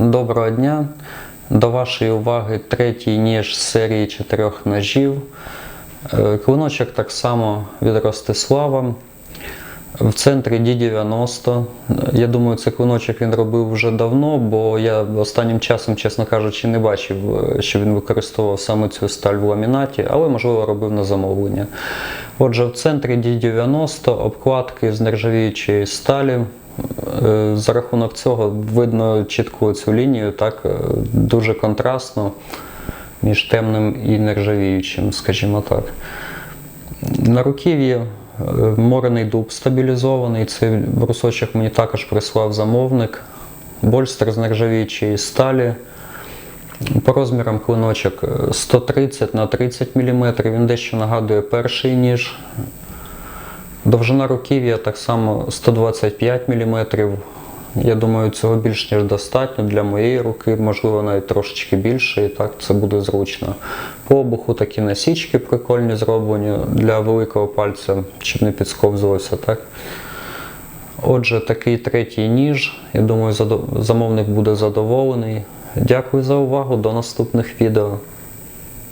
Доброго дня. До вашої уваги третій ніж з серії чотирьох ножів. Е, Клиночок так само від Ростислава. В центрі D90. Я думаю, цей клиночок він робив вже давно, бо я останнім часом, чесно кажучи, не бачив, е, що він використовував саме цю сталь в ламінаті, але можливо робив на замовлення. Отже, в центрі D90 обкладки з нержавіючої сталі. Е, За рахунок цього видно чітку цю лінію, так, е, дуже контрастно між темним і нержавіючим, скажімо так. На руків'ї е, морений дуб стабілізований. Цей брусочок мені також прислав замовник. Больстер з нержавіючої сталі. По розмірам клиночок е, 130 на 30 мм. Він дещо нагадує перший ніж. Довжина руків'я так само 125 мм. Я думаю, цього більш ніж достатньо для моєї руки, можливо, навіть трошечки більше, і так це буде зручно. По обуху такі насічки прикольні зроблені для великого пальця, щоб не підсковзувався. Так? Отже, такий третій ніж. Я думаю, замовник буде задоволений. Дякую за увагу. До наступних відео.